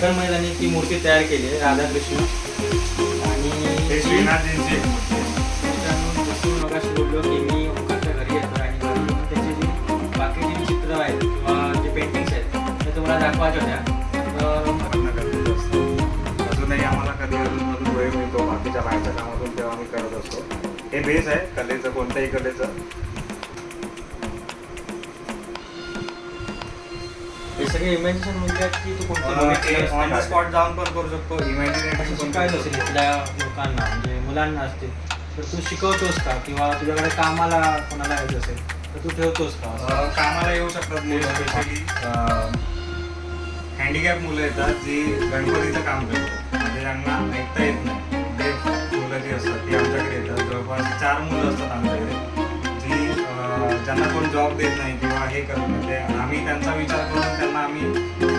फायबरमध्ये त्यांनी ती मूर्ती तयार केली आहे राधाकृष्ण. आणि श्रीनाथजींची मी मगाशी बोललो की मी ओंकारच्या घरी येतो आणि घरी येऊन त्याची जी बाकीची जी चित्र आहेत किंवा जे पेंटिंग्स आहेत ते तुम्हाला दाखवायचे होत्या. अजूनही आम्हाला कधी अजून वेळ मिळतो बाकीच्या बाहेरच्या कामातून तेव्हा आम्ही करत असतो. हे बेस आहे कलेचं कोणत्याही कलेचं. हे सगळे इमॅजिनेशन म्हणजे की तू कोणते बघितलेस ऑन द काय? स्पॉट जाऊन पण करू शकतो इमॅजिनेशन पण शिकायचं असेल इथल्या लोकांना म्हणजे मुलांना असतील. तर तू शिकवतोस का? किंवा तुझ्याकडे कामाला कोणाला यायचं असेल तर तू ठेवतोस का? कामाला येऊ शकतात मुलं स्पेशली हँडिकॅप मुलं येतात जी गणपतीचं काम करतात. म्हणजे ज्यांना ऐकता येत नाही. ते मुलं जी असतात ती आमच्याकडे येतात. जवळपास चार मुलं असतात आमच्याकडे. ज्यांना कोण जॉब देत नाही किंवा हे करत नाही ते आम्ही त्यांचा विचार करून त्यांना आम्ही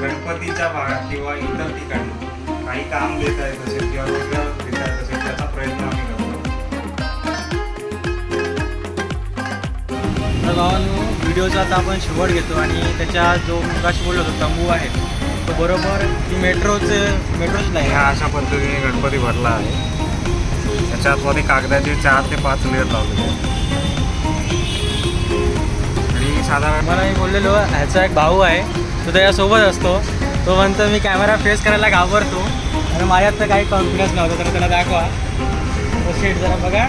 गणपतीच्या भागात किंवा इतर ठिकाणी काही काम देता येत असेल किंवा रोजगार देता येत असेल त्याचा प्रयत्न आम्ही करतो. व्हिडिओचा आता आपण शेवट घेतो आणि त्याच्या जो मगाशी बोललो होतो तंबू आहे तो बरोबर ती मेट्रोचे मेट्रोच नाही. ह्या अशा पद्धतीने गणपती भरला आहे. त्याच्यात मध्ये कागदाचे चार ते पाच लेअर लावलेले आहेत. साधारण मला मी बोललेलो ह्याचा एक भाऊ आहे तो त्याच्यासोबत असतो. तो म्हणतो मी कॅमेरा फेस करायला घाबरतो. आणि माझ्यात तर काही कॉन्फिडन्स नव्हता तर त्याला दाखवा. तो शेट जरा बघा.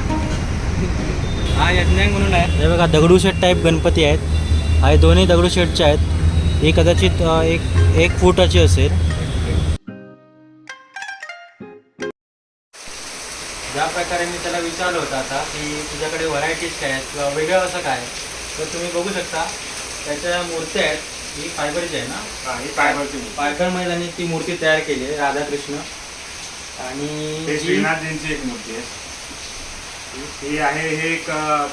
हा यज्ञांग म्हणून आहे. हे बघा दगडूशेठ टाईप गणपती आहेत. हा हे दोन्ही दगडूशेठचे आहेत. ही कदाचित एक एक फुटाची असेल. ज्या प्रकारे मी त्याला विचारलं होतं आता की तुझ्याकडे व्हरायटीज काय आहेत किंवा वेगळं असं काय आहे? तर तुम्ही बघू शकता त्याच्या मूर्त्या आहेत. ही फायबरची आहे ना? हा, ही फायबरची मूर्ती. त्यांनी ती मूर्ती तयार केली आहे राधाकृष्ण. आणि हे जी- श्रीनाथजींची एक मूर्ती आहे. ही आहे हे एक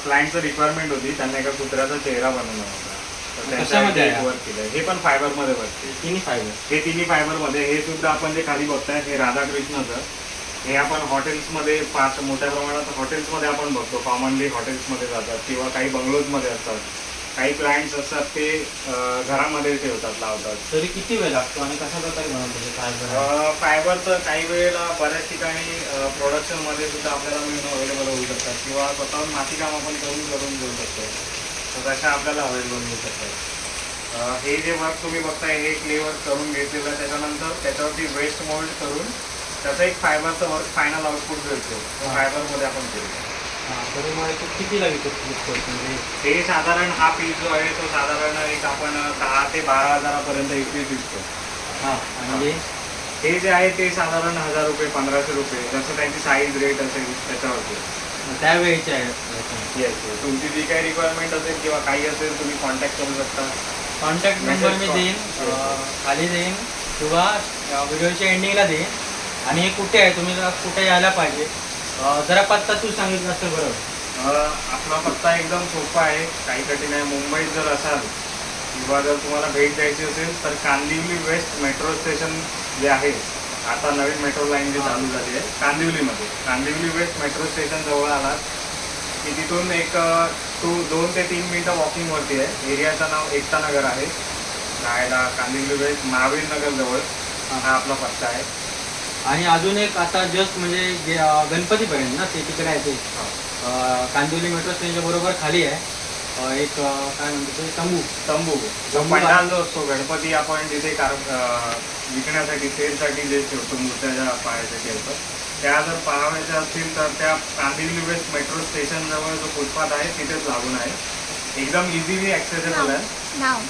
क्लायंटचं रिक्वायरमेंट होती. त्यांना एका कुत्र्याचा चेहरा बनवला होता. तर त्यांच्या कशामध्ये इथे एक आहे? वर्क केलं हे पण फायबरमध्ये बनते तिन्ही फायबर हे तिन्ही फायबरमध्ये हे सुद्धा आपण जे खाली बघताय हे राधाकृष्णाचं. हे आपण हॉटेल्समध्ये फार मोठ्या प्रमाणात हॉटेल्समध्ये आपण बघतो. कॉमनली हॉटेल्समध्ये जातात किंवा काही बंगलोजमध्ये असतात. काही क्लायंट्स असतात ते घरामध्ये ठेवतात लावतात. तरी किती वेळ लागतो आणि कशा प्रकारे बनवतो फायबर फायबरचं काही वेळेला बऱ्याच ठिकाणी प्रोडक्शनमध्ये सुद्धा आपल्याला मिळणं अवेलेबल होऊ शकतात किंवा स्वतःहून मातीकाम आपण करून करून घेऊ शकतो. तर तशा आपल्याला अवेलेबल होऊ शकतात. हे जे वर्क तुम्ही बघताय हे क्ले वर्क करून घेतलेलं त्याच्यानंतर त्याच्यावरती वेस्ट मोल्ड करून त्याचं एक फायबरचं वर्क फायनल आउटपुट मिळतो. फायबरमध्ये आपण केलं हां तरी मग तो कितीला विकत म्हणजे हे साधारण हा पीस जो आहे तो साधारण एक आपण दहा ते बारा हजारापर्यंत एक पीस विकतो हां आणि हे. जे आहे ते साधारण हजार रुपये पंधराशे रुपये. जसं त्यांची साईज रेट असेल त्याच्यावरती. त्यावेळीचे आहेत येस तुमची जी काही रिक्वायरमेंट असेल किंवा काही असेल तुम्ही कॉन्टॅक्ट करू शकता. कॉन्टॅक्ट नंबर मी देईन करा. खाली देईन किंवा व्हिडिओच्या एंडिंगला देईन. आणि हे कुठे आहे? तुम्ही जरा कुठे यायला पाहिजे? जरा पत्ता तू सांगितलं असं बरं. आपला पत्ता एकदम सोपा आहे. काही कठीण आहे. मुंबईत जर असाल किंवा जर तुम्हाला भेट द्यायची असेल तर कांदिवली वेस्ट मेट्रो स्टेशन जे आहे आता नवीन मेट्रो लाईन जी चालू झाली आहे कांदिवलीमध्ये. कांदिवली वेस्ट मेट्रो स्टेशन जवळ आलात की तिथून एक टू दोन ते तीन मिनटं वॉकिंगवरती आहे. एरियाचं नाव एकता नगर आहे. राहायला कांदिवली वेस्ट महावीर नगर जवळ. हा आपला पत्ता आहे. आणि अजून एक आता जस्ट म्हणजे जे अं, गणपतीपर्यंत ना ते तिकडे आहे ते. अं, कांदिवली मेट्रो स्टेशनच्या बरोबर खाली आहे. अं, एक अं, काय म्हणतो ते तंबू. तंबू. जो तंबू पंडाल जो असतो गणपती आपण जिथे कार अं, विकण्यासाठी सेलसाठी जे ठेवतो मूर्त्याच्या पायासाठी असतं त्या जर पाहावायच्या असतील तर त्या कांदिवली वेस्ट मेट्रो स्टेशन जवळ जो फुटपाथ आहे तिथेच लागून आहे. एकदम इझिली ॲक्सेसेबल आहे. नाव.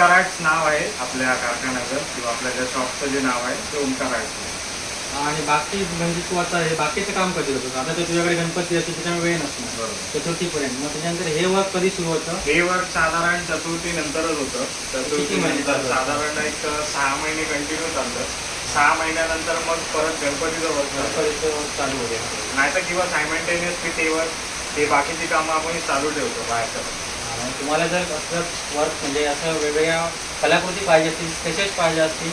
आर्ट्स नाव आहे आपल्या कारखान्याचं किंवा आपल्या ज्या शॉपचं जे नाव आहे ते ओंकार आर्ट्स आहे. आणि बाकी म्हणजे तू आता हे बाकीचं काम कधी होतं आता ते तुझ्याकडे गणपती असते त्याच्यामुळे वेळ नसणार. बरोबर. चतुर्थीपर्यंत. मग त्याच्यानंतर हे वर्क कधी सुरू होतं? हे वर्क साधारण चतुर्थी नंतरच होतं. चतुर्थी महिने नंतर चालतं? साधारण एक सहा महिने कंटिन्यू चालतं. सहा महिन्यानंतर मग परत गणपतीचं वर्क चालतं गणपतीचं work चालू होते. नाही तर किंवा सायमल्टेनियसली ते वर्क ते बाकीची कामं आपण चालू ठेवतो बाहेरचं. आणि तुम्हाला जर असं वर्क म्हणजे असं वेगवेगळ्या कलाकृती पाहिजे असतील स्केचेस पाहिजे असतील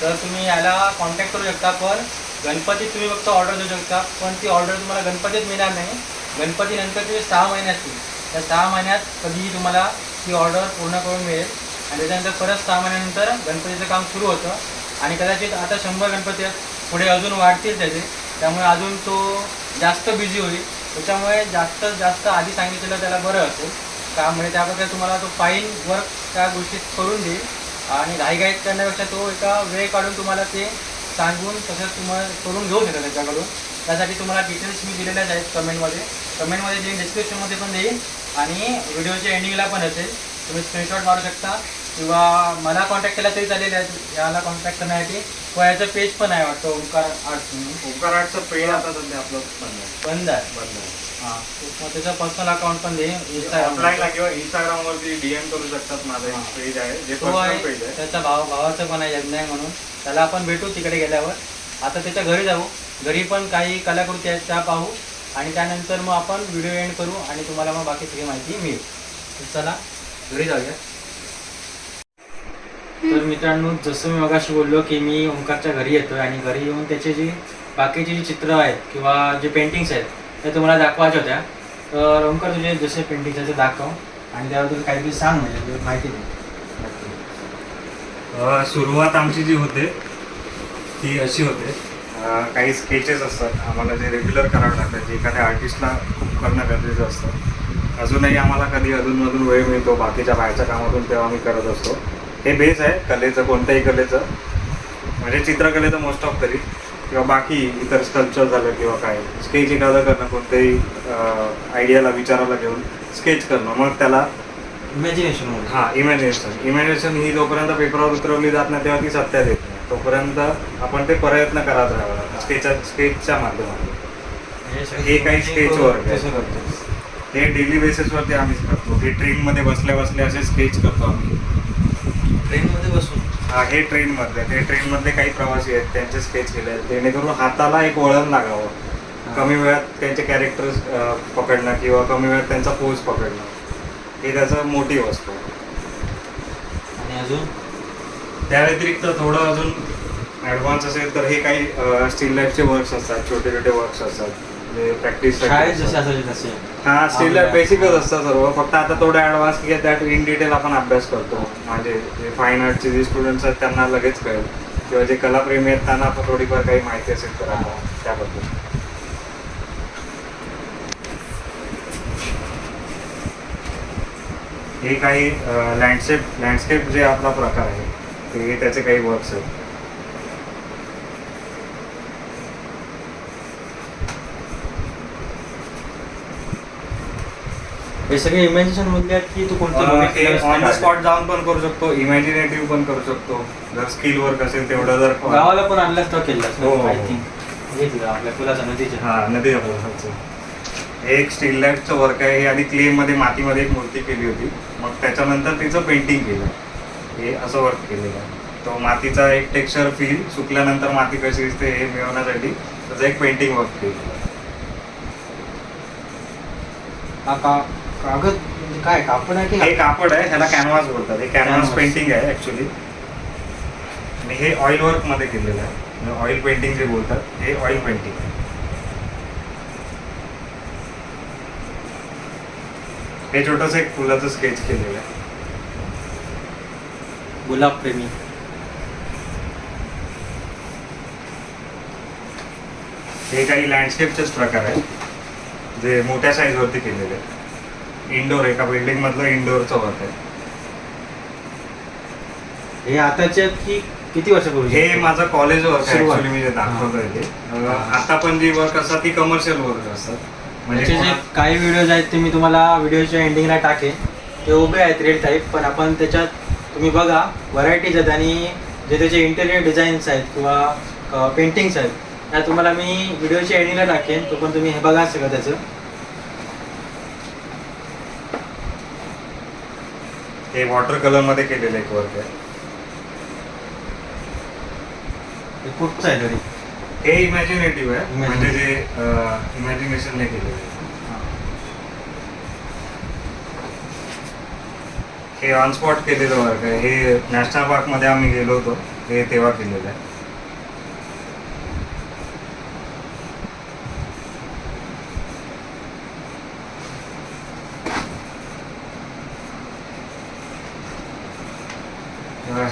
तर तुम्ही याला कॉन्टॅक्ट करू शकता पण गणपतीत तुम्ही फक्त ऑर्डर देऊ शकता. पण ती ऑर्डर तुम्हाला गणपतीत मिळणार नाही. गणपतीनंतर तुम्ही सहा महिने असतील त्या सहा महिन्यात कधीही तुम्हाला ती ऑर्डर पूर्ण करून मिळेल. आणि त्याच्यानंतर परत सहा महिन्यानंतर गणपतीचं काम सुरू होतं. आणि कदाचित आता शंभर गणपती आहेत पुढे अजून वाढतील त्याचे. त्यामुळे अजून तो जास्त बिझी होईल. त्याच्यामुळे जास्त जास्त आधी सांगितलेलं त्याला बरं असेल. त्यामुळे त्याप्रकारे तुम्हाला तो फाईन वर्क त्या गोष्टीत करून देईल. आणि घाईघाईत करण्यापेक्षा तो एका वेळ काढून तुम्हाला ते सांगून तसंच तुम्हाला करून घेऊ शकता त्याच्याकडून. त्यासाठी तुम्हाला डिटेल्स मी दिलेल्याच आहेत कमेंटमध्ये कमेंटमध्ये देईन डिस्क्रिप्शनमध्ये पण देईन आणि व्हिडिओच्या एंडिंगला पण असेल. तुम्ही स्क्रीनशॉट मारू शकता. किंवा मला कॉन्टॅक्ट केला तरी चालेल याला कॉन्टॅक्ट करण्यासाठी किंवा याचं पेज पण आहे वाटतं ओंकार आर्ट्स म्हणून. ओंकार आर्टचं पेज आता सध्या आपलं बंद आहे. बंद आहे? बंद आहे. हां. मग त्याचं पर्सनल अकाउंट पण ऑफलाईनला इंस्टाग्राम किंवा इंस्टाग्रामवरती डीएम करू शकतात माझं. एक पेज आहे जे तो पर्सनल आहे पेज आहे. त्याचा भाव भावाचं पण आहे यज्ञ म्हणून. त्याला आपण भेटू तिकडे गेल्यावर. आता त्याच्या घरी जाऊ. घरी पण काही कलाकृती आहेत त्या पाहू. आणि त्यानंतर मग आपण व्हिडिओ एंड करू आणि तुम्हाला मग बाकी सगळी माहिती मिळेल. तर चला घरी जाऊया. तर मित्रांनो जसं मी मगाशी बोललो की मी ओंकारच्या घरी येतो आणि घरी येऊन त्याचे जी बाकीची जी चित्र आहेत किंवा जे पेंटिंग्स आहेत त्या तुम्हाला दाखवायच्या होत्या. तर ओंकार तुझे जसे पेंटिंग्स आहेत ते दाखव आणि त्याबद्दल काहीतरी सांग म्हणजे माहिती दे सुरुवात आमची जी होते ती अशी होते. काही स्केचेस असतात. आम्हाला जे रेग्युलर करावं लागतात जे एखाद्या आर्टिस्टला खूप करणं गरजेचं असतं. अजूनही आम्हाला कधी अधूनमधून वेळ मिळतो बाकीच्या बाहेरच्या कामातून तेव्हा आम्ही करत असतो. हे बेस आहे कलेचं कोणत्याही कलेचं. म्हणजे चित्रकलेचं मोस्ट ऑफ तरी. किंवा बाकी इतर स्कल्पचर झालं किंवा काय. स्केच एखादं करणं कोणत्याही आयडियाला विचाराला घेऊन स्केच करणं. मग त्याला इमॅजिनेशन हा इमॅजिनेशन इमॅजिनेशन ही जोपर्यंत पेपरवर उतरवली जात नाही तेव्हा ती सत्यात येत नाही. तोपर्यंत आपण ते प्रयत्न करत राहावं स्केचच्या स्केचच्या माध्यमातून. हे काही करतो हे डेली बेसिसवरती आम्हीच करतो. हे ट्रेनमध्ये बसल्या बसल्या असे स्केच करतो आम्ही. ट्रेनमध्ये बसून? हा हे ट्रेनमधले ते ट्रेनमधले काही प्रवासी आहेत त्यांचे स्केच केले आहेत. जेणेकरून हाताला एक वळण लागावं. कमी वेळात त्यांचे कॅरेक्टर्स पकडणं किंवा कमी वेळात त्यांचा पोज पकडणं हे त्याचं मोटिव्ह असतो. आणि अजून? त्या व्यतिरिक्त थोडं अजून ॲडव्हान्स असेल तर हे काही स्टील लाईफचे वर्क्स असतात छोटे छोटे वर्क्स असतात. म्हणजे प्रॅक्टिस तसे. हा स्टील लाईफ बेसिकच असतं सर्व. फक्त आता थोडं ॲडव्हान्स की त्यात इन डिटेल आपण अभ्यास करतो. म्हणजे जे फाईन आर्टचे जे स्टुडंट्स आहेत त्यांना लगेच कळेल. किंवा जे कलाप्रेमी आहेत त्यांना आपण थोडीफार काही माहिती असेल तर त्याबद्दल. हे काही लँडस्केप लँडस्केप जे आपला प्रकार आहे ते त्याचे काही वर्क्स आहेत. हे सगळे इमॅजिनेशन मधले आहेत की तू कोणतं अं, हे बघितलंस ऑन द? स्पॉट जाऊन पण करू शकतो इमॅजिनेटिव्ह पण करू शकतो. जर स्किल वर्क असेल तेवढं जर गावाला पण आणलास तर हो, हो, आय हो. थिंक हे आपल्या नदीच्या हा हे एक स्टील लाईफचं वर्क आहे. हे आधी क्ले मध्ये मातीमध्ये एक मूर्ती केली होती. मग त्याच्यानंतर तिचं पेंटिंग केलं. हे असं वर्क केलेलं आहे. तो मातीचा एक टेक्स्चर फील सुकल्यानंतर माती कशी दिसते हे मिळवण्यासाठी त्याचं एक पेंटिंग वर्क केलेलं आहे. हा का? कागद म्हणजे काय कापड आहे की हे कापड आहे ह्याला कॅनव्हास बोलतात. हे कॅनव्हास Canvas. पेंटिंग आहे ऍक्च्युली आणि हे ऑइल वर्कमध्ये केलेलं आहे. ऑइल पेंटिंग जे बोलतात हे ऑइल पेंटिंग आहे. हे छोटस एक फुलाचं स्केच केलेलं आहे. गुलाब प्रेमी. हे काही लँडस्केपचेच प्रकार आहेत. जे मोठ्या साईज वरती केलेले आहेत. इंडोर एका बिल्डिंग मधलं इंडोरचं वर्क आहे. हे आताचे आहेत की किती वर्षापूर्वी? हे माझं कॉलेज वर्क आहे सुरुवात. ऍक्च्युली मी जे दाखवतोय ते. अं, आता पण जी वर्क असतात ती कमर्शियल वर्क असतात. म्हणजे जे कोणा- काही व्हिडिओज आहेत ते मी तुम्हाला व्हिडिओच्या एंडिंगला टाकेन. ते उभे आहेत रेड टाईप पण आपण त्याच्यात तुम्ही बघा व्हरायटीज आहेत आणि जे त्याचे इंटेरियर डिझाईन्स आहेत किंवा पेंटिंग्स आहेत त्या तुम्हाला मी व्हिडिओच्या एंडिंगला टाकेन. तो पण तुम्ही हे बघा सगळं त्याचं. हे वॉटर कलरमध्ये केलेलं एक वर्क आहे. हे कुठचं आहे तरी? हे इमॅजिनेटिव्ह आहे. Imaginative. म्हणजे जे इमॅजिनेशनने केलेलं आहे. हे ऑन स्पॉट केलेलं वर्क आहे. हे नॅशनल पार्कमध्ये आम्ही गेलो होतो. हे तेव्हा केलेलं आहे.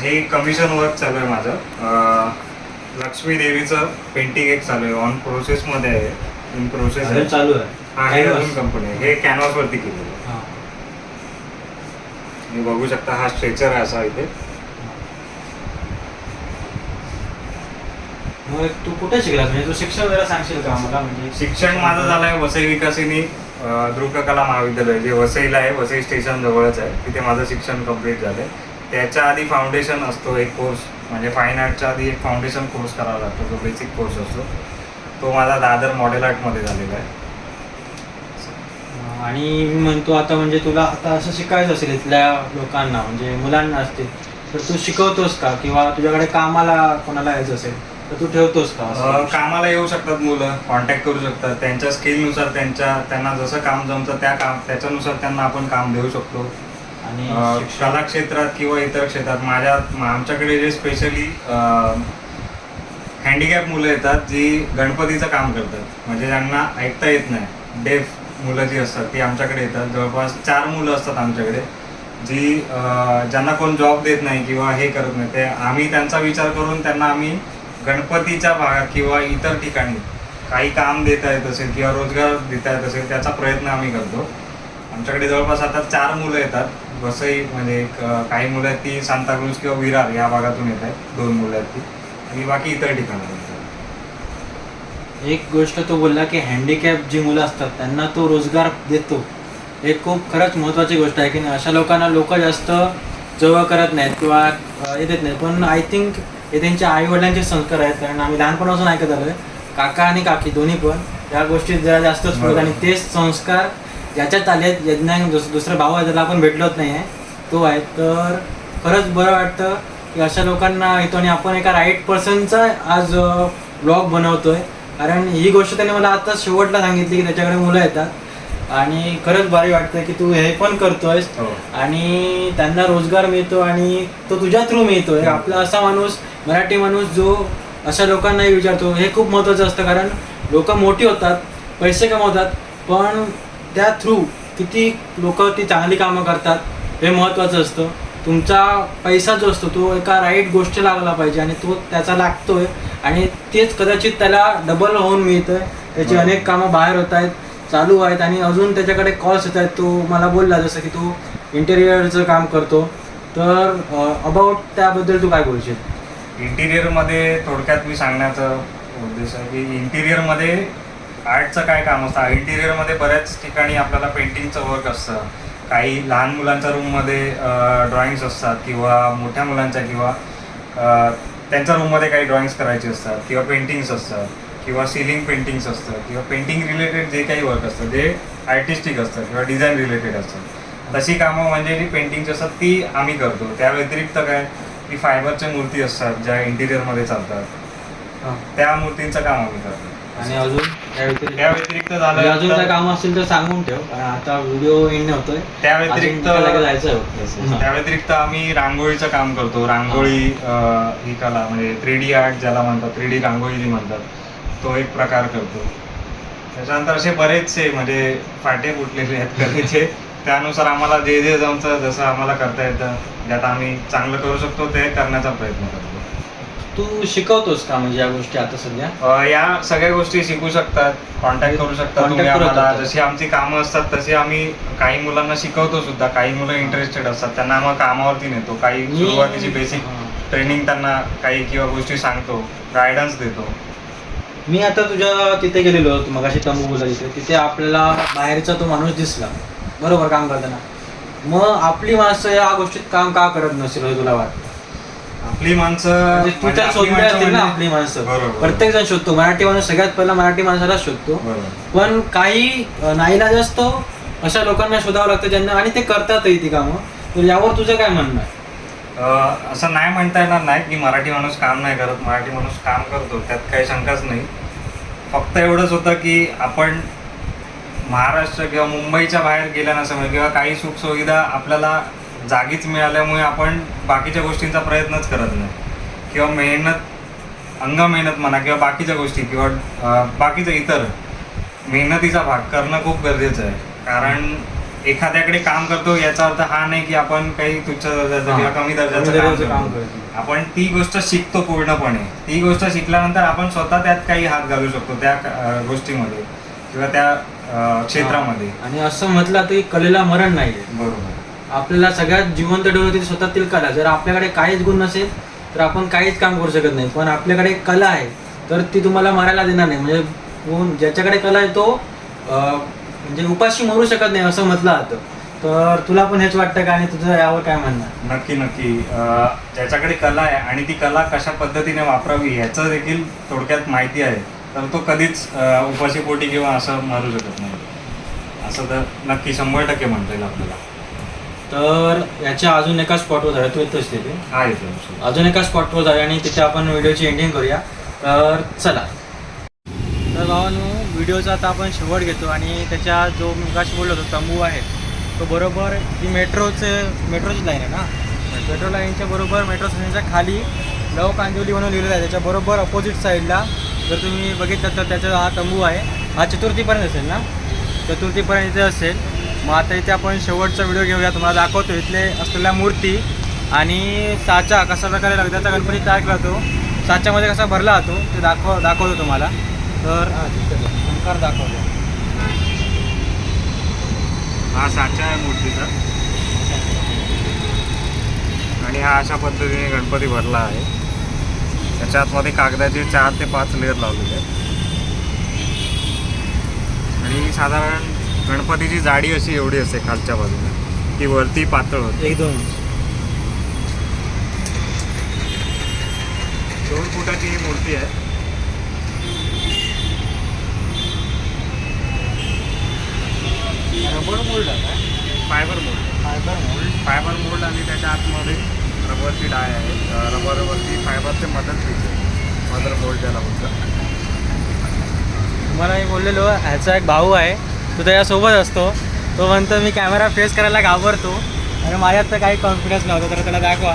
हे कमिशन वर्क चालू आहे माझं. लक्ष्मी देवीचं पेंटिंग एक चालू आहे. ऑन प्रोसेसमध्ये आहे. इन प्रोसेस आहे. चालू आहे. हा हे Canvas. अजून कंपनी आहे. हे कॅनव्हास वरती केलेलं आहे. हा. तुम्ही बघू शकता हा स्ट्रेचर आहे असा इथे. मग तू कुठे शिकलास? म्हणजे तू शिक्षण वगैरे सांगशील का मला? म्हणजे शिक्षण माझं झालं आहे वसई विकासिनी अं, दृककला महाविद्यालय जे वसईला आहे. वसई स्टेशन जवळच आहे. तिथे माझं शिक्षण कंप्लीट झालं आहे त्याच्या आधी फाउंडेशन असतो एक कोर्स म्हणजे फाईन आर्टच्या आधी एक फाउंडेशन कोर्स करावा लागतो जो बेसिक कोर्स असतो. तो माझा दादर मॉडेल आर्टमध्ये झालेला आहे. आणि मी म्हणतो आता म्हणजे तुला आता असं शिकायचं असेल इथल्या लोकांना म्हणजे मुलांना असतील तर तू शिकवतोस का? किंवा तुझ्याकडे कामाला कोणाला यायचं असेल तर तू ठेवतोस का अं, असं? कामाला येऊ शकतात मुलं कॉन्टॅक्ट करू शकतात. त्यांच्या स्किलनुसार त्यांच्या त्यांना जसं काम जमतं त्या काम त्याच्यानुसार त्यांना आपण काम देऊ शकतो. आणि कला क्षेत्रात किंवा इतर क्षेत्रात माझ्या आमच्याकडे जे स्पेशली हँडिकॅप मुलं येतात जी गणपतीचं काम करतात. म्हणजे ज्यांना ऐकता येत नाही. डेफ मुलं जी असतात ती आमच्याकडे येतात. जवळपास चार मुलं असतात आमच्याकडे जी ज्यांना कोण जॉब देत नाही किंवा हे करत नाही ते आम्ही त्यांचा विचार करून त्यांना आम्ही गणपतीच्या भागात किंवा इतर ठिकाणी काही काम देता येत असेल किंवा रोजगार देता येत असेल त्याचा प्रयत्न आम्ही करतो. आमच्याकडे जवळपास आता चार मुलं येतात. वसई म्हणजे काही मुलं आहेत ती सांताक्रूज किंवा विरार या भागातून येत आहेत दोन मुलं आहेत ती. आणि बाकी इतर ठिकाणातून एक गोष्ट तो बोलला की हँडिकॅप जी मुलं असतात त्यांना तो रोजगार देतो. हे खूप खरंच महत्त्वाची गोष्ट आहे की नाही अशा लोकांना लोक जास्त जवळ करत नाहीत किंवा हे देत नाहीत. पण आय थिंक हे त्यांच्या आईवडिलांचे संस्कार आहेत कारण आम्ही लहानपणापासून ऐकत आलोय काका आणि काकी दोन्ही पण या गोष्टीत जरा जास्तच पडत आणि तेच संस्कार ज्याच्यात आले आहेत. यज्ञान दुस दुसरा भाऊ आहे त्याला आपण भेटलोच नाही आहे तो आहे. तर खरंच बरं वाटतं की अशा लोकांना येतो आणि आपण एका राईट पर्सनचा आज ब्लॉग बनवतोय. कारण ही गोष्ट त्याने मला आता शेवटला सांगितली की त्याच्याकडे मुलं येतात. आणि खरंच भारी वाटतं की तू हे पण करतोयस. हो. आणि त्यांना रोजगार मिळतो आणि तो तुझ्या थ्रू मिळतोय. हम्म. आपला असा माणूस मराठी माणूस जो अशा लोकांनाही विचारतो हे खूप महत्त्वाचं असतं. कारण लोक मोठी होतात पैसे कमवतात. पण त्या थ्रू किती लोक ती चांगली कामं करतात हे महत्त्वाचं असतं. तुमचा पैसा जो असतो तो एका राईट गोष्टी लागला पाहिजे आणि तो त्याचा लागतोय आणि तेच कदाचित त्याला डबल होऊन मिळतंय. त्याची बरोबर. अनेक कामं बाहेर होत आहेत चालू आहेत आणि अजून त्याच्याकडे कॉल्स येत आहेत. तो मला बोलला जसं की तो इंटेरियरचं काम करतो. तर अबाउट त्याबद्दल तू काय बोलशील? इंटिरियरमध्ये थोडक्यात मी सांगण्याचा उद्देश आहे की इंटिरियरमध्ये आर्टचं काय काम असतं? इंटिरियरमध्ये बऱ्याच ठिकाणी आपल्याला पेंटिंगचं वर्क असतं. काही लहान मुलांच्या रूममध्ये ड्रॉइंग्स असतात किंवा मोठ्या मुलांच्या किंवा त्यांच्या रूममध्ये काही ड्रॉइंग्स करायचे असतात किंवा पेंटिंग्स असतात किंवा सिलिंग पेंटिंग्स असतं किंवा पेंटिंग रिलेटेड जे काही वर्क असतं जे आर्टिस्टिक असतं किंवा डिझाईन रिलेटेड असतं तशी कामं म्हणजे जी पेंटिंगची असतात ती आम्ही करतो. त्या व्यतिरिक्त काय? की फायबरच्या मूर्ती असतात ज्या इंटिरियरमध्ये चालतात. त्या मूर्तींचं काम आम्ही करतो. आणि अजून? त्या व्यतिरिक्त त्या व्यतिरिक्त म्हणजे झालं अजून काय काम असतील तर सांगून ठेव. कारण आता व्हिडिओ एंड होतोय. त्या अजून व्यतिरिक्त जायचं. त्या व्यतिरिक्त आम्ही रांगोळीचं काम करतो. रांगोळी अं, ही कला म्हणजे थ्री डी आर्ट ज्याला म्हणतात थ्री डी रांगोळी जी म्हणतात तो एक प्रकार करतो. त्याच्यानंतर असे बरेचसे म्हणजे फाटे फुटलेले आहेत कलेचे. त्यानुसार आम्हाला जे जे जमतं जसं आम्हाला करता येतं ज्यात आम्ही चांगलं करू शकतो ते करण्याचा प्रयत्न करतो. तू शिकवतोस का म्हणजे या गोष्टी आता सध्या? अ, या सगळ्या गोष्टी शिकू शकतात कॉन्टॅक्ट करू शकता Contact तुम्ही करू आम्हाला. शकता. जशी आमची कामं असतात तशी आम्ही काही मुलांना शिकवतो सुद्धा. काही मुलं इंटरेस्टेड असतात त्यांना आम्हाला कामावरती नेतो. काही मी- सुरुवातीची बेसिक हां. ट्रेनिंग त्यांना काही किंवा गोष्टी सांगतो गायडन्स देतो. मी आता तुझ्या तिथे गेलेलो तू मगाशी तंबू बोलला तिथे तिथे आपल्याला बाहेरचा तो माणूस दिसला. बरोबर काम करताना. मग आपली माणसं या गोष्टीत काम का करत नसेल तुला वाटतं? आपली माणसं म्हणजे तू तर शोधली असतील ना म्हणजे- आपली माणसं. बरोबर. प्रत्येक जण शोधतो. मराठी माणूस सगळ्यात पहिला मराठी माणसालाच शोधतो. बरोबर. पण काही नाईला जास्त अशा लोकांना शोधावं लागतं ज्यांना आणि ते करतातही ती कामं. तर यावर तुझं काय म्हणणं आहे? अ, असं नाही म्हणता येणार नाही की मराठी माणूस काम नाही करत. मराठी माणूस काम करतो. त्यात काही शंकाच नाही. फक्त एवढंच होतं की आपण महाराष्ट्र किंवा मुंबईच्या बाहेर गेल्यानंतर किंवा काही सुखसुविधा आपल्याला जागीच मिळाल्यामुळे आपण बाकीच्या गोष्टींचा प्रयत्नच करत नाही. किंवा मेहनत अंग मेहनत म्हणा किंवा बाकीच्या गोष्टी किंवा बाकीचं इतर मेहनतीचा भाग करणं खूप गरजेचं आहे. कारण एखाद्याकडे काम करतो याचा अर्थ हा नाही की आपण काही तुच्छ दर्जाचं. किंवा कमी दर्जाचं काम करतो. आपण ती गोष्ट शिकतो पूर्णपणे. ती गोष्ट शिकल्यानंतर आपण स्वतः त्यात काही हात घालू शकतो त्या गोष्टीमध्ये किंवा त्या क्षेत्रामध्ये. आणि असं म्हटलं तर कलेला मरण नाही बरोबर. आपल्याला सगळ्यात जिवंत ठेवलं स्वतःतील कला. जर आपल्याकडे काहीच गुण नसेल तर आपण काहीच काम करू शकत नाही. पण आपल्याकडे कला आहे तर ती तुम्हाला मारायला देणार नाही. म्हणजे कोण ज्याच्याकडे कला आहे तो म्हणजे उपाशी मरू शकत नाही असं म्हटलं जातं. तर तुला पण हेच वाटतं का? आणि तुझं यावर काय म्हणणं? नक्की नक्की. ज्याच्याकडे कला आहे आणि ती कला कशा पद्धतीने वापरावी ह्याचं देखील थोडक्यात माहिती आहे. तर तो कधीच उपाशीपोटी किंवा असं मारू शकत नाही. असं तर नक्की शंभर टक्के म्हणता येईल आपल्याला. तर याच्या अजून एका स्पॉटवर जाऊया तू येतोस तिथे. अजून एका स्पॉटवर जाऊया आणि तिथे आपण व्हिडिओची एंडिंग करूया. तर चला. तर भावानो व्हिडिओचा आता आपण शेवट घेतो आणि त्याच्या जो मुगाशी बोललो होतो तंबू आहे तो बरोबर ही मेट्रोचे मेट्रोची लाईन आहे ना? मेट्रो लाईनच्या बरोबर मेट्रो स्टेशनच्या खाली लव कांदिवली म्हणून लिहिलेलं आहे. त्याच्या बरोबर अपोजिट साईडला जर तुम्ही बघितलं तर त्याचा हा तंबू आहे. हा चतुर्थीपर्यंत असेल ना? चतुर्थीपर्यंत इथे असेल. मग आता इथे आपण शेवटचा व्हिडिओ घेऊया तुम्हाला दाखवतो इथले असलेल्या मूर्ती आणि साचा कशा प्रकारे लगद्याचा गणपती तयार केला जातो. साच्यामध्ये कसा भरला जातो ते दाखव दाखवतो तुम्हाला. तर. ओंकार दाखवतो. हा साचा आहे मूर्तीचा. आणि हा अशा पद्धतीने गणपती भरला आहे. त्याच्या आतमध्ये कागदाचे चार ते पाच लेअर लावलेले आहेत. आणि साधारण गणपतीची जाडी अशी एवढी असते खालच्या बाजूला. ती वरती पातळ होते. एक दोन. दोन फुटाची ही मूर्ती आहे. रबर मोल्ड आहे. Fibre mould. Fibre mould. Fibre mould आणि त्याच्या आतमध्ये रबरची डाय आहे. रबरवरती फायबरचे मदत पीस आहे. मदर मोल्ड ज्याला बोलतात. तुम्हाला मी बोललेलो ह्याचा एक भाऊ आहे. तो त्याच्यासोबत असतो. तो म्हणतो मी कॅमेरा फेस करायला घाबरतो. आणि माझ्यात तर काही कॉन्फिडन्स नव्हता तर त्याला दाखवा.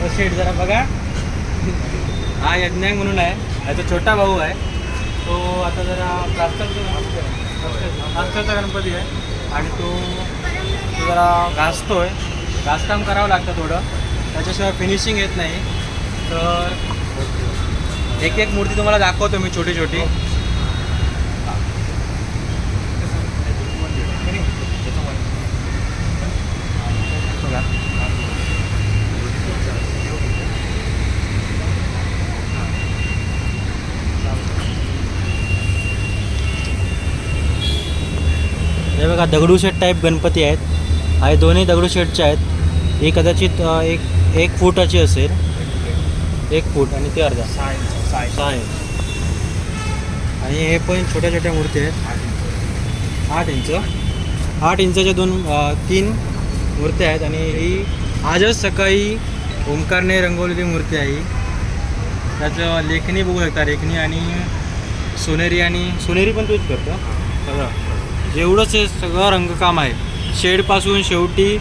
तो सीट जरा बघा. हा यज्ञांग म्हणून आहे. याचा छोटा भाऊ आहे. तो आता जरा प्लास्टरचा गणपती आहे. आणि तो जरा जरा घासतोय. घासकाम करावं लागतं थोडं. त्याच्याशिवाय फिनिशिंग येत नाही. तर एक एक मूर्ती तुम्हाला दाखवतो मी छोटी छोटी बघा दगडूशेठ टाईप गणपती आहेत. हे दोन्ही दगडूशेठचे आहेत. ही कदाचित एक एक फुटाची असेल. एक फूट आणि ते अर्धा. सहा इंच आणि हे पण छोट्या छोट्या मूर्ती आहेत. आठ इंच. आठ इंचाच्या दोन तीन मूर्त्या आहेत. आणि ही आजच सकाळी ओंकारने रंगवलेली मूर्ती आहे. त्याचं लेखणी बघू शकता. लेखणी आणि सोनेरी आणि सोनेरी पण तूच करतो. सगळं जेवढंच हे सगळं रंगकाम आहे. शेडपासून शेवटी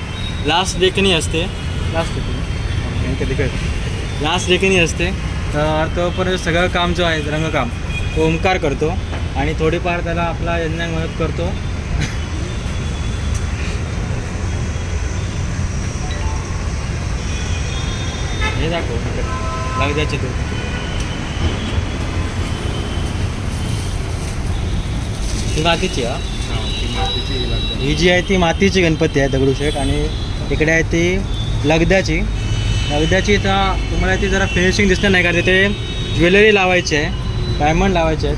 लास्ट लेखणी असते. लास्ट कधी कळत लास्ट लेखणी असते. तर तोपर्यंत सगळं काम जो आहे रंगकाम तो ओंकार करतो आणि थोडीफार त्याला आपला यज्ञ मदत करतो. हे दाखव लागद्याचे तू ही मातीची हा. हा, जी आहे ती मातीची गणपती आहे दगडूशेठ आणि इकडे आहे ती लगद्याची. लगद्याची तर तुम्हाला ती जरा फिनिशिंग दिसणार नाही कारण तिथे ज्वेलरी लावायची आहे डायमंड लावायचे आहेत.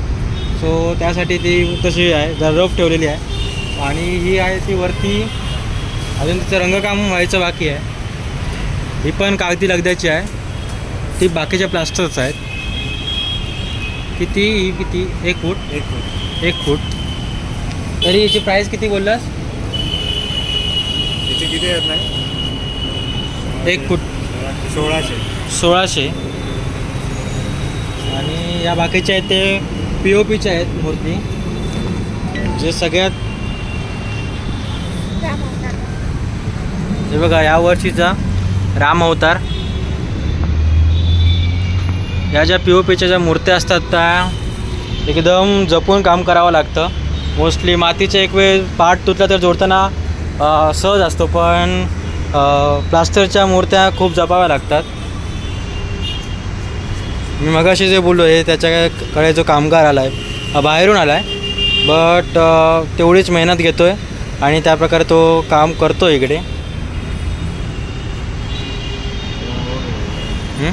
सो त्यासाठी ती तशी आहे जरा रफ ठेवलेली आहे. आणि ही आहे ती वरती अजून तिचं रंगकाम व्हायचं बाकी आहे. ही पण कागदी लगद्याची आहे. ती बाकीच्या प्लास्टरच आहेत. किती? ही किती? एक फूट? एक फूट. एक फूट. तरी याची प्राईस किती बोललास? त्याचे किती आहेत नाही? एक फूट. सोळाशे. सोळाशे. आणि या बाकीच्या आहेत ते पी ओ पीच्या आहेत मूर्ती. जे सगळ्यात हे बघा या वर्षीचा राम अवतार. या ज्या पी ओ पीच्या ज्या मूर्त्या असतात त्या एकदम जपून काम करावं लागतं. मोस्टली मातीचे एक वेळ पार्ट तुटला तर जोडताना सहज असतो पण प्लास्टरच्या मूर्त्या खूप जपाव्या लागतात. मी मगाशी जे बोललो आहे त्याच्याकडे जो कामगार आला आहे बाहेरून आला आहे बट तेवढीच मेहनत घेतो आहे आणि त्याप्रकारे तो काम करतो इकडे हं?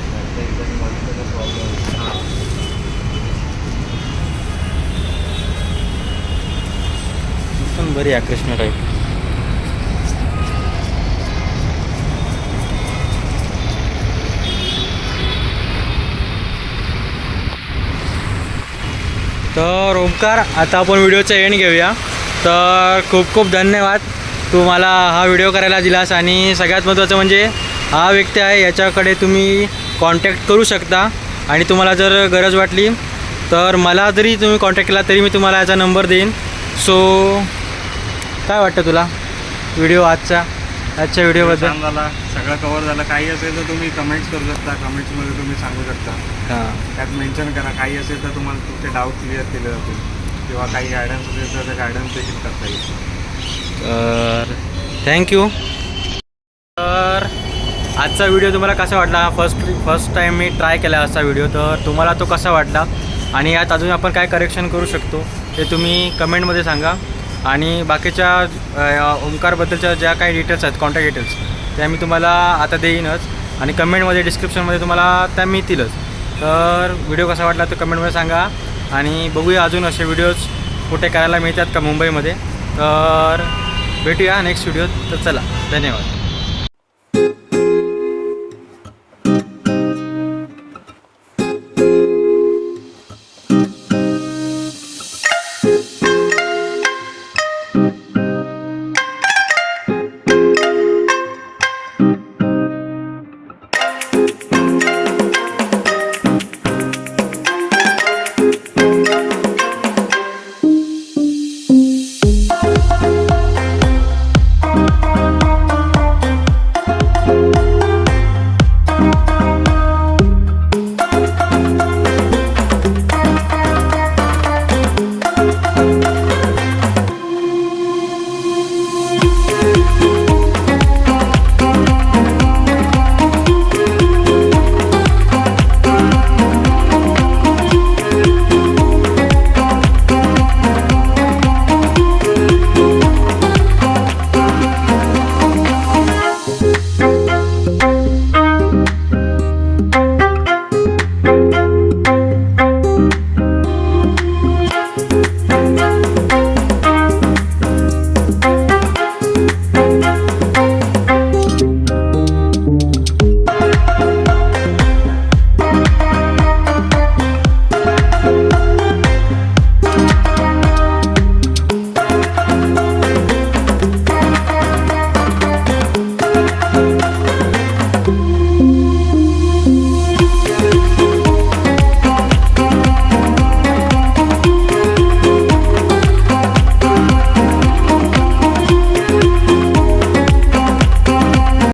पण बरी आहे तर ओमकार आता आपण व्हिडिओचा एंड घेऊया. तर खूप खूप धन्यवाद. तू मला हा व्हिडिओ करायला दिलास आणि सगळ्यात महत्त्वाचं म्हणजे हा व्यक्ती आहे याच्याकडे तुम्ही कॉन्टॅक्ट करू शकता. आणि तुम्हाला जर गरज वाटली तर मला जरी तुम्ही कॉन्टॅक्ट केला तरी मी तुम्हाला याचा नंबर देईन. सो काय वाटतं तुला? व्हिडिओ आजचा आजच्या व्हिडिओबद्दल? छान झाला सगळं कव्हर झालं. काही असेल तर तुम्ही कमेंट्स करू शकता. कमेंट्समध्ये तुम्ही सांगू शकता. हां. त्यात मेन्शन करा. काही असेल तर तुम्हाला तुमचे डाऊट क्लिअर केले जातील. किंवा काही गायडन्स असेल तर ते गायडन्स देखील करता येईल. तर थँक्यू तर आजचा व्हिडिओ तुम्हाला कसा वाटला? फर्स्ट फर्स्ट टाईम मी ट्राय केला असा व्हिडिओ तर तुम्हाला तो कसा वाटला? आणि यात अजून आपण काय करेक्शन करू शकतो ते तुम्ही कमेंटमध्ये सांगा. आणि बाकीच्या ओंकारबद्दलच्या ज्या काही डिटेल्स आहेत कॉन्टॅक्ट डिटेल्स त्या मी तुम्हाला आता देईनच. आणि कमेंटमध्ये डिस्क्रिप्शनमध्ये तुम्हाला त्या मिळतीलच. तर व्हिडिओ कसा वाटला तो कमेंटमध्ये सांगा. आणि बघूया अजून असे व्हिडिओज कुठे करायला मिळतात का मुंबईमध्ये. तर भेटूया नेक्स्ट व्हिडिओत तर चला. धन्यवाद.